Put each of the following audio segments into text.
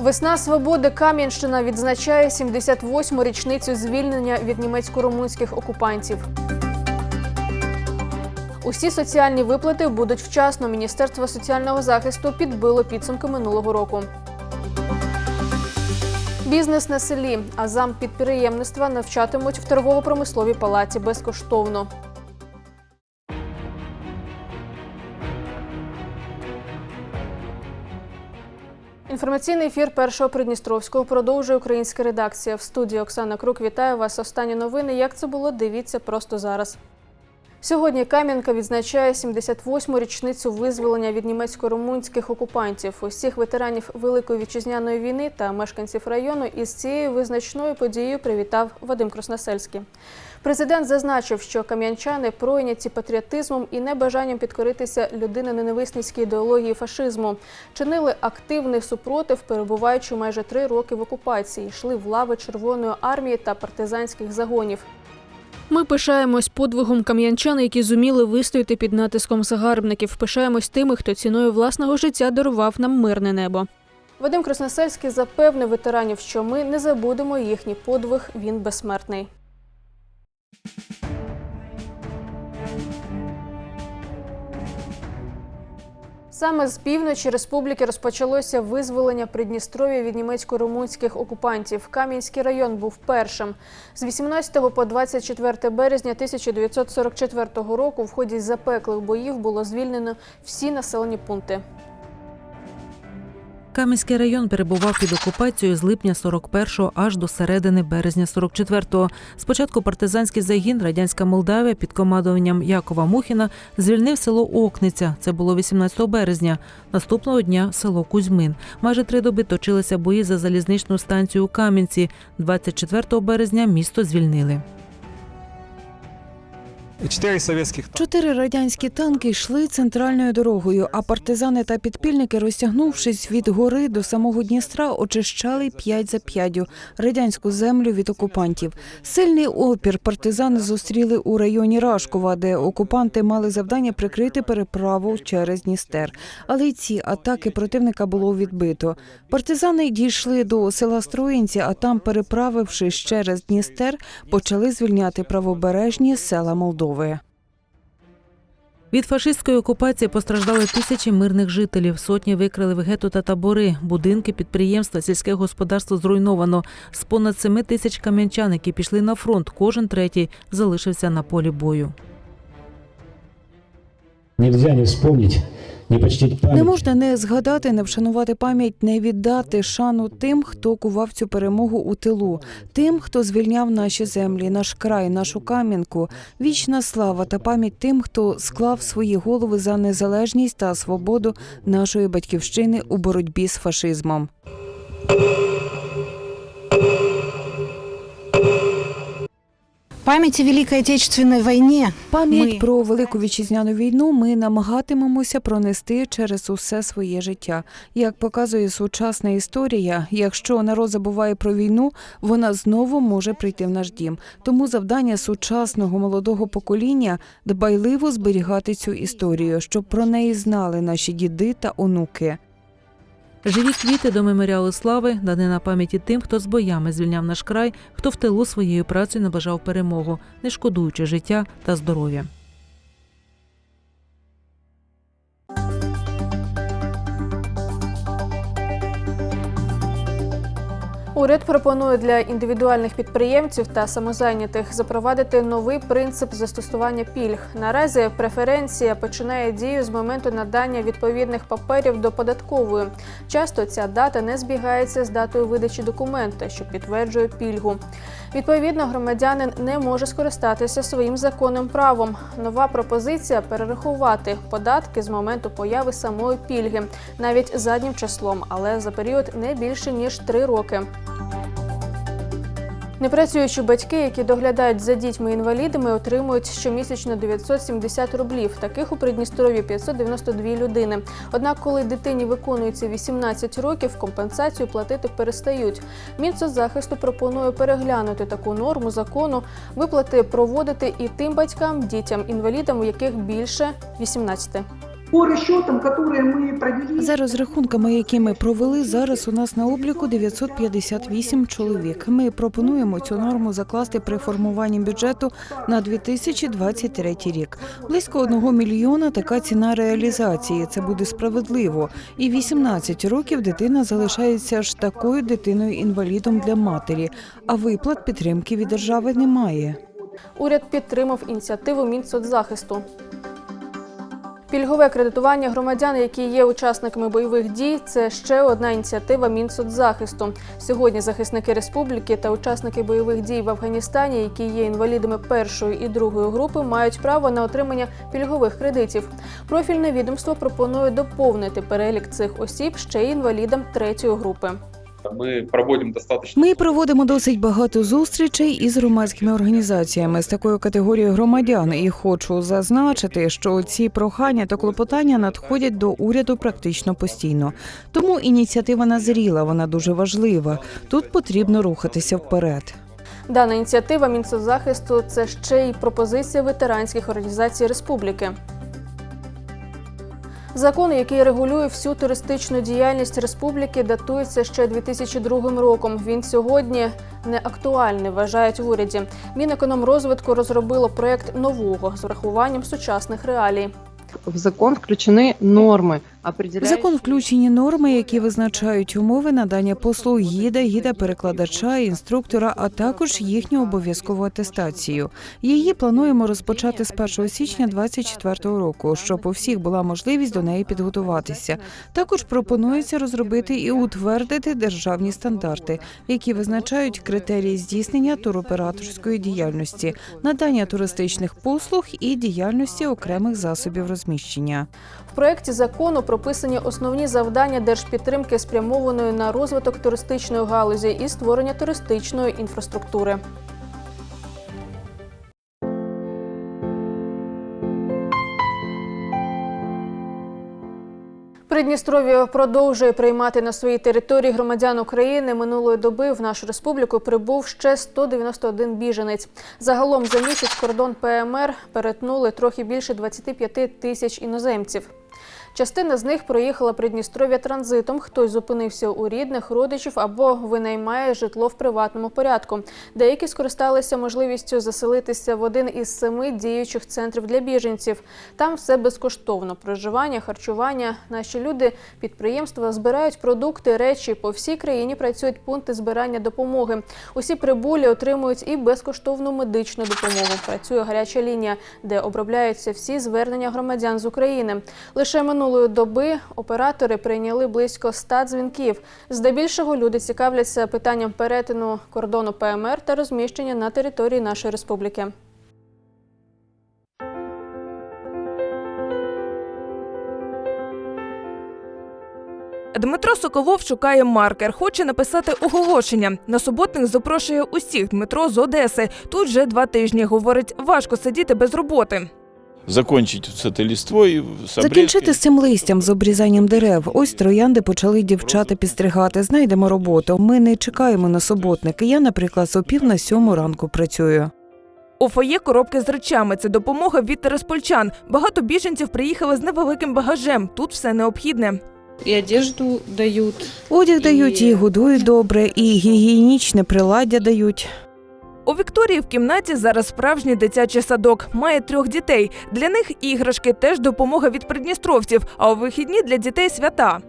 Весна свободи Кам'янщина відзначає 78-му річницю звільнення від німецько-румунських окупантів. Усі соціальні виплати будуть вчасно. Міністерство соціального захисту підбило підсумки минулого року. Бізнес на селі, а зам підприємництва навчатимуть в торгово-промисловій палаці безкоштовно. Інформаційний ефір першого Придністровського продовжує українська редакція. В студії Оксана Крук вітаю вас. Останні новини. Як це було? Дивіться просто зараз. Сьогодні Кам'янка відзначає 78-му річницю визволення від німецько-румунських окупантів. Усіх ветеранів Великої вітчизняної війни та мешканців району із цією визначною подією привітав Вадим Красносельський. Президент зазначив, що кам'янчани пройняті патріотизмом і небажанням підкоритися людиноненависницькій ідеології фашизму. Чинили активний супротив, перебуваючи майже три роки в окупації, йшли в лави Червоної армії та партизанських загонів. Ми пишаємось подвигом кам'янчан, які зуміли вистояти під натиском загарбників. Пишаємось тими, хто ціною власного життя дарував нам мирне небо. Вадим Красносельський запевнив ветеранів, що ми не забудемо їхній подвиг. Він безсмертний. Саме з півночі республіки розпочалося визволення Придністров'я від німецько-румунських окупантів. Кам'янський район був першим. З 18 по 24 березня 1944 року в ході запеклих боїв було звільнено всі населені пункти. Кам'янський район перебував під окупацією з липня 41-го аж до середини березня 44-го. Спочатку партизанський загін Радянська Молдавія під командуванням Якова Мухіна звільнив село Окниця. Це було 18 березня. Наступного дня село Кузьмин. Майже три доби точилися бої за залізничну станцію у Кам'янці. 24 березня місто звільнили. Чотири совєтських Чотири радянські танки йшли центральною дорогою, а партизани та підпільники, розтягнувшись від гори до самого Дністра, очищали п'ять за п'ядю радянську землю від окупантів. Сильний опір партизани зустріли у районі Рашкова, де окупанти мали завдання прикрити переправу через Дністер. Але й ці атаки противника було відбито. Партизани дійшли до села Строїнці, а там, переправившись через Дністер, почали звільняти правобережні села Молдови. Від фашистської окупації постраждали тисячі мирних жителів. Сотні викрили в гетто та табори. Будинки, підприємства, сільське господарство зруйновано. З понад семи тисяч кам'янчан, які пішли на фронт, кожен третій залишився на полі бою. Нельзя не вспомнить, не почтить память. Не можна не згадати, не вшанувати пам'ять, не віддати шану тим, хто кував цю перемогу у тилу, тим, хто звільняв наші землі, наш край, нашу кам'янку. Вічна слава та пам'ять тим, хто склав свої голови за незалежність та свободу нашої батьківщини у боротьбі з фашизмом. Память о Великой Отечественной войне Пам'ять про велику вітчизняну війну ми намагатимемося пронести через усе своє життя. Як показує сучасна історія, якщо народ забуває про війну, вона знову може прийти в наш дім. Тому завдання сучасного молодого покоління дбайливо зберігати цю історію, щоб про неї знали наші діди та онуки. Живі квіти до меморіалу слави данина пам'яті тим, хто з боями звільняв наш край, хто в тилу своєю працею набажав перемогу, не шкодуючи життя та здоров'я. Уряд пропонує для індивідуальних підприємців та самозайнятих запровадити новий принцип застосування пільг. Наразі преференція починає дію з моменту надання відповідних паперів до податкової. Часто ця дата не збігається з датою видачі документа, що підтверджує пільгу. Відповідно, громадянин не може скористатися своїм законним правом. Нова пропозиція перерахувати податки з моменту появи самої пільги, навіть заднім числом, але за період не більше ніж три роки. Непрацюючі батьки, які доглядають за дітьми-інвалідами, отримують щомісячно 970 рублів. Таких у Придністров'ї 592 людини. Однак, коли дитині виконується 18 років, компенсацію платити перестають. Мінсоцзахисту пропонує переглянути таку норму закону, виплати проводити і тим батькам, дітям-інвалідам, у яких більше 18. По расчетам, которые мы провели... За розрахунками, які ми провели, зараз у нас на обліку 958 чоловік. Ми пропонуємо цю норму закласти при формуванні бюджету на 2023 рік. Близько одного мільйона така ціна реалізації. Це буде справедливо. І 18 років дитина залишається ж такою дитиною-інвалідом для матері, а виплат підтримки від держави немає. Уряд підтримав ініціативу Мінсоцзахисту. Пільгове кредитування громадян, які є учасниками бойових дій, це ще одна ініціатива Мінсоцзахисту. Сьогодні захисники республіки та учасники бойових дій в Афганістані, які є інвалідами першої і другої групи, мають право на отримання пільгових кредитів. Профільне відомство пропонує доповнити перелік цих осіб ще й інвалідам третьої групи. Мы проводим достаточно Ми проводимо досить багато зустрічей із громадськими організаціями з такою категорією громадян, і хочу зазначити, що ці прохання та клопотання надходять до уряду практично постійно. Тому ініціатива назріла, вона дуже важлива. Тут потрібно рухатися вперед. Дана ініціатива Мінсоцзахисту – це ще й пропозиція ветеранських організацій республіки. Закон, який регулює всю туристичну діяльність республіки, датується ще 2002 роком. Він сьогодні не актуальний, вважають в уряді. Мінекономрозвитку розробило проект нового з врахуванням сучасних реалій. в закон включені нормы, В закон включені норми, які визначають умови надання послуг гіда, гіда-перекладача, інструктора, а також їхню обов'язкову атестацію. Її плануємо розпочати з 1 січня 2024 року, щоб у всіх була можливість до неї підготуватися. Також пропонується розробити і утвердити державні стандарти, які визначають критерії здійснення туроператорської діяльності, надання туристичних послуг і діяльності окремих засобів розміщення. В проєкті закону прописані основні завдання держпідтримки, спрямованої на розвиток туристичної галузі і створення туристичної інфраструктури. Придністров'я продовжує приймати на своїй території громадян України. Минулої доби в нашу республіку прибув ще 191 біженець. Загалом за місяць кордон ПМР перетнули трохи більше 25 тисяч іноземців. Частина з них проїхала Придністров'я транзитом. Хтось зупинився у рідних, родичів або винаймає житло в приватному порядку. Деякі скористалися можливістю заселитися в один із семи діючих центрів для біженців. Там все безкоштовно: проживання, харчування. Наші люди, підприємства збирають продукти, речі. По всій країні працюють пункти збирання допомоги. Усі прибулі отримують і безкоштовну медичну допомогу. Працює гаряча лінія, де обробляються всі звернення громадян з України. Лише минулої доби оператори прийняли близько 100 дзвінків. Здебільшого люди цікавляться питанням перетину кордону ПМР та розміщення на території нашої республіки. Дмитро Соколов шукає маркер, хоче написати оголошення. На суботник запрошує усіх Дмитро з Одеси. Тут вже два тижні. Говорить, важко сидіти без роботи. Закончить с этой листвой, с Закінчити з цим листям, з обрізанням дерев. Ось троянди почали дівчата підстригати. Знайдемо роботу. Ми не чекаємо на суботник. Я, наприклад, з опів на сьому ранку працюю. У фоє коробки з речами. Це допомога від тереспольчан. Багато біженців приїхали з невеликим багажем. Тут все необхідне. И одежду дают. Одяг дають, і годують добре, і гігієнічне приладдя дають. У Вікторії в кімнаті зараз справжній дитячий садок. Має трьох дітей. Для них іграшки теж допомога від придністровців. А у вихідні для дітей свята.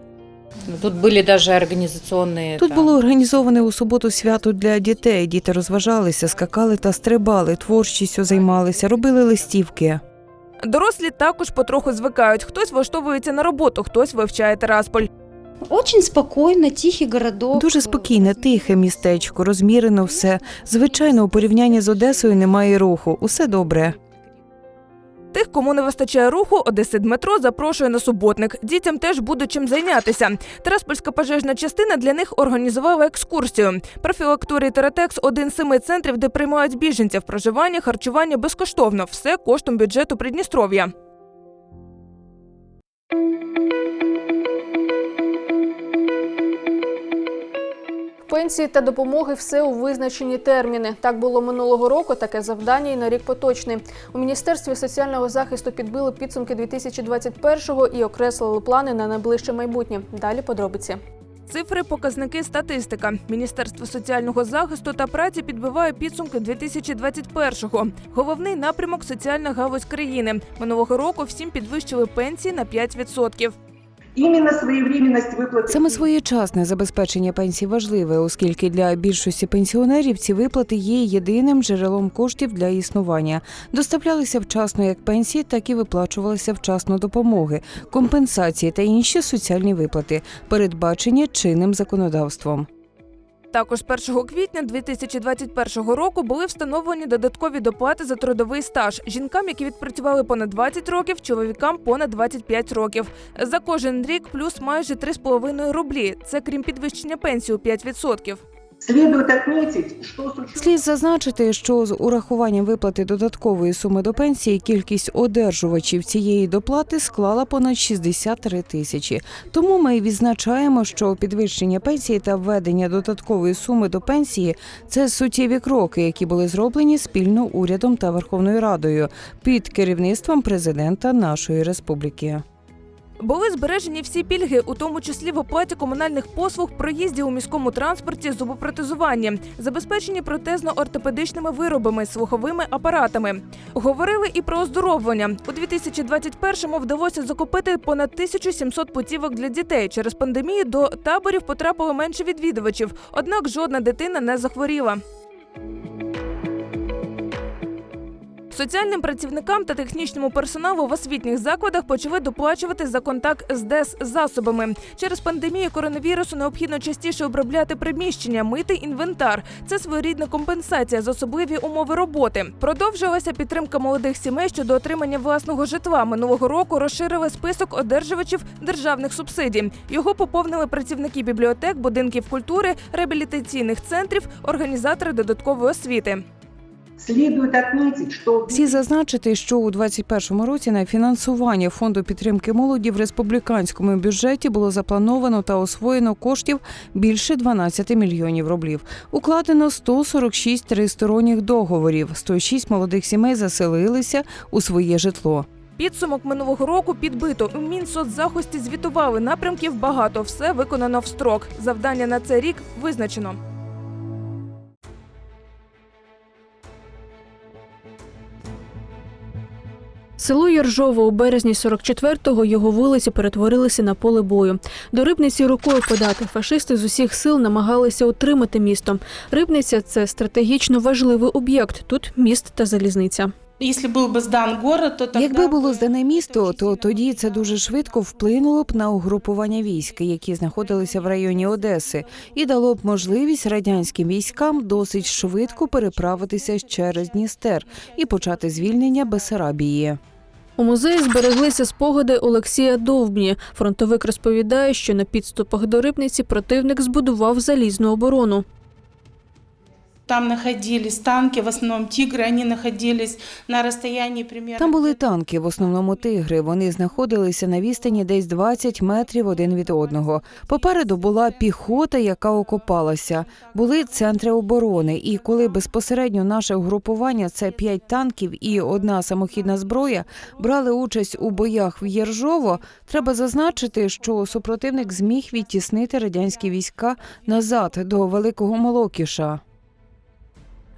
Тут были даже организационные. Тут було організоване у суботу свято для дітей. Діти розважалися, скакали та стрибали, творчістю займалися, робили листівки. Дорослі також потроху звикають. Хтось влаштовується на роботу, хтось вивчає Терасполь. Очень спокойно, тихий городок. Дуже спокійне, тихе містечко, розмірено все. Звичайно, у порівнянні з Одесою немає руху. Усе добре. Тих, кому не вистачає руху, Одеси Дмитро запрошує на суботник. Дітям теж буде чим зайнятися. Тераспольська пожежна частина для них організувала екскурсію. Профілакторій Тератекс один з семи центрів, де приймають біженців. Проживання, харчування безкоштовно. Все коштом бюджету Придністров'я. Пенсії та допомоги все у визначені терміни. Так було минулого року. Таке завдання і на рік поточний. У міністерстві соціального захисту підбили підсумки 2021-го і окреслили плани на найближче майбутнє. Далі подробиці. Цифри, показники, статистика. Міністерство соціального захисту та праці підбиває підсумки 2021-го. Головний напрямок соціальна галузь країни. Минулого року всім підвищили пенсії на 5%. Именно своевременность виплати Саме своєчасне забезпечення пенсій важливе, оскільки для більшості пенсіонерів ці виплати є єдиним джерелом коштів для існування. Доставлялися вчасно як пенсії, так і виплачувалися вчасно допомоги, компенсації та інші соціальні виплати, передбачені чинним законодавством. Також 1 квітня 2021 року були встановлені додаткові доплати за трудовий стаж жінкам, які відпрацювали понад 20 років, чоловікам понад 25 років. За кожен рік плюс майже 3,5 рублі. Це крім підвищення пенсії у 5%. Слід зазначити, що з урахуванням виплати додаткової суми до пенсії кількість одержувачів цієї доплати склала понад 63 тисячі. Тому ми відзначаємо, що підвищення пенсії та введення додаткової суми до пенсії це суттєві кроки, які були зроблені спільно урядом та Верховною Радою під керівництвом президента нашої республіки. Були збережені всі пільги, у тому числі в оплаті комунальних послуг, проїзді у міському транспорті, зубопротезуванні, забезпечені протезно-ортопедичними виробами, слуховими апаратами. Говорили і про оздоровлення. У 2021-му вдалося закупити понад 1700 путівок для дітей. Через пандемію до таборів потрапило менше відвідувачів, однак жодна дитина не захворіла. Соціальним працівникам та технічному персоналу в освітніх закладах почали доплачувати за контакт з ДЕС засобами. Через пандемію коронавірусу необхідно частіше обробляти приміщення, мити інвентар. Це своєрідна компенсація за особливі умови роботи. Продовжилася підтримка молодих сімей щодо отримання власного житла. Минулого року розширили список одержувачів державних субсидій. Його поповнили працівники бібліотек, будинків культури, реабілітаційних центрів, організатори додаткової освіти. Следует отметить, что... Слід зазначити, що у 2021 році на фінансування фонду підтримки молоді в республіканському бюджеті було заплановано та освоєно коштів більше 12 мільйонів рублів. Укладено 146 тристоронніх договорів. 106 молодих сімей заселилися у своє житло. Підсумок минулого року підбито. У Мінсоцзахисті звітували напрямків багато. Все виконано в строк. Завдання на цей рік визначено. Село Єржово у березні 44-го його вулиці перетворилися на поле бою. До Рибниці рукою подати фашисти з усіх сил намагалися утримати місто. Рибниця це стратегічно важливий об'єкт. Тут міст та залізниця. Якщо був би здан город, то тогда Якби було здане місто, то тоді це дуже швидко вплинуло б на угрупування військ, які знаходилися в районі Одеси, і дало б можливість радянським військам досить швидко переправитися через Дністер і почати звільнення Бесарабії. У музеї збереглися спогади Олексія Довбні. Фронтовик розповідає, що на підступах до Рибниці противник збудував залізну оборону. Там находились танки, в основном тигры, они находились на расстоянии примерно... Там були танки, в основному тигри. Вони знаходилися на відстані десь 20 метрів один від одного. Попереду була піхота, яка окопалася. Були центри оборони. І коли безпосередньо наше угрупування, це п'ять танків і одна самохідна зброя, брали участь у боях в Єржово, треба зазначити, що супротивник зміг відтіснити радянські війська назад до Великого Молокіша.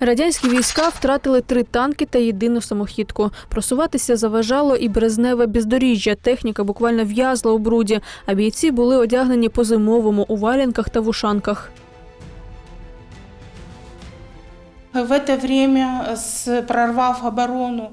Радянські війська втратили три танки та єдину самохідку. Просуватися заважало і березневе бездоріжжя. Техніка буквально в'язла у бруді, а бійці були одягнені по зимовому у валянках та вушанках. В это время, с, прорвав оборону...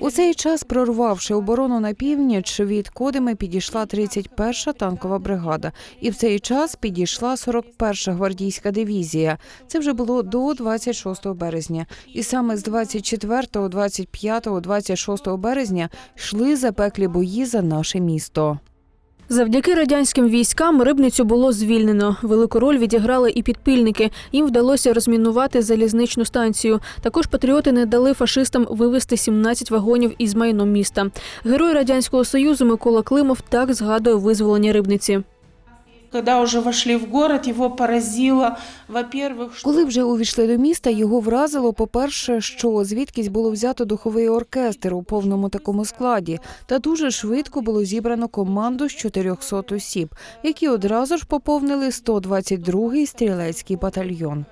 У цей час, прорвавши оборону на північ, від Кодими підійшла 31-ша танкова бригада, і в цей час підійшла 41-ша гвардійська дивізія. Це вже було до 26 березня. І саме з 24, 25, 26 березня йшли запеклі бої за наше місто. Завдяки радянським військам рибницю було звільнено. Велику роль відіграли і підпільники. Їм вдалося розмінувати залізничну станцію. Також патріоти не дали фашистам вивезти 17 вагонів із майном міста. Герой радянського союзу Микола Климов так згадує визволення рибниці. Когда уже вошли в город, его поразило, во-первых, Коли вже увійшли до міста, його вразило, по-перше, що звідкись було взято духовий оркестр у повному такому складі, та дуже швидко було зібрано команду з 400 осіб, які одразу ж поповнили 122-й стрілецький батальйон.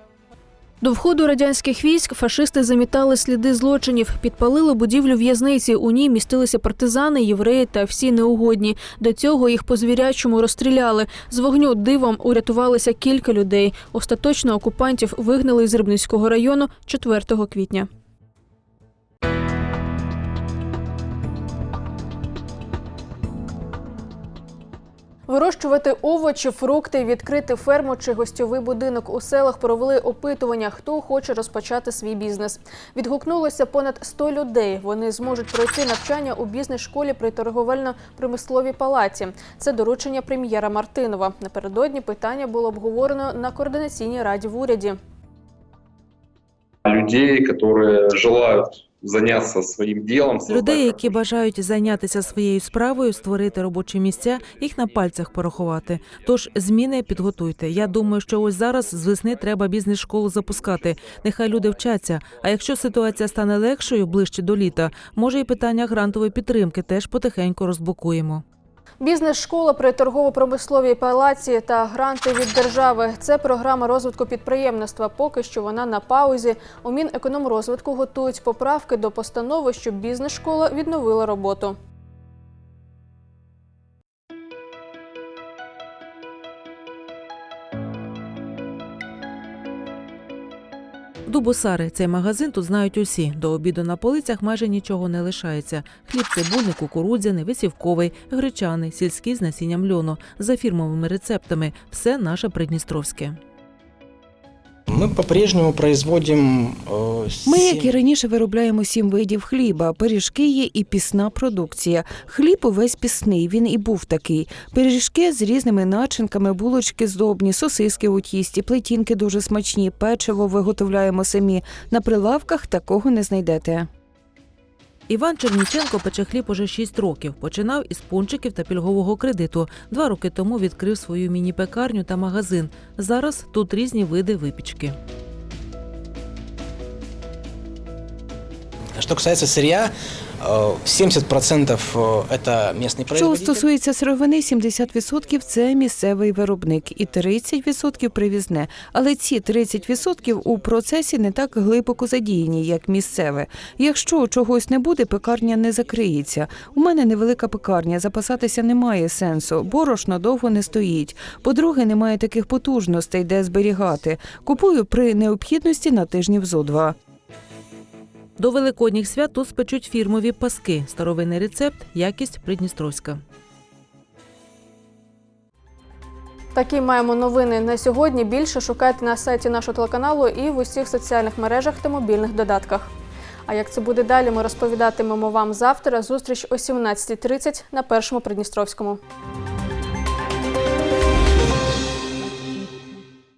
До входу радянських військ фашисти замітали сліди злочинів, підпалили будівлю в'язниці. У ній містилися партизани, євреї та всі неугодні. До цього їх по звірячому розстріляли. З вогню дивом урятувалися кілька людей. Остаточно окупантів вигнали з Рибницького району 4 квітня. Вирощувати овочі, фрукти, відкрити ферму чи гостьовий будинок у селах провели опитування, хто хоче розпочати свій бізнес. Відгукнулося понад 100 людей. Вони зможуть пройти навчання у бізнес-школі при торговельно-промисловій палаці. Це доручення прем'єра Мартинова. Напередодні питання було обговорено на координаційній раді в уряді. людей, которые желают заняться своїм ділом. Людей, які бажають зайнятися своєю справою, створити робочі місця, їх на пальцях порахувати. Тож зміни підготуйте. Я думаю, що ось зараз з весни треба бізнес-школу запускати. Нехай люди вчаться. А якщо ситуація стане легшою ближче до літа, може і питання грантової підтримки теж потихеньку розблокуємо. Бізнес-школа при торгово-промисловій палаці та гранти від держави. Це програма розвитку підприємництва. Поки що вона на паузі. У Мінекономрозвитку готують поправки до постанови, щоб бізнес-школа відновила роботу. Дубосари цей магазин тут знають усі. До обіду на полицях майже нічого не лишається. Хліб цибульний, кукурудзяний, висівковий, гречаний, сільський з насінням льону за фірмовими рецептами. Все наше придністровське. Мы по-прежнему производимо. э, Ми, як і раніше, виробляємо сім видів хліба. Пиріжки є і пісна продукція. Хліб увесь пісний, він і був такий. Пиріжки з різними начинками, булочки здобні, сосиски у тісті, плетінки дуже смачні, печиво виготовляємо самі. На прилавках такого не знайдете. Іван Черніченко пече хліб уже 6 років. Починав із пончиків та пільгового кредиту. Два роки тому відкрив свою міні-пекарню та магазин. Зараз тут різні види випічки. Что касается сырья, 70% э, это местный Що производитель. стосується сировини, 70% – це місцевий виробник і 30% – привізне. Але ці 30% у процесі не так глибоко задіяні, як місцеве. Якщо чогось не буде, пекарня не закриється. У мене невелика пекарня, запасатися немає сенсу. Борошно довго не стоїть. По-друге, немає таких потужностей, де зберігати. Купую при необхідності на тижнів зо два. До великодніх свят тут спечуть фірмові паски. Старовинний рецепт, якість придністровська. Такі маємо новини на сьогодні. Більше шукайте на сайті нашого телеканалу і в усіх соціальних мережах та мобільних додатках. А як це буде далі, ми розповідатимемо вам завтра. Зустріч о 17.30 на першому Придністровському.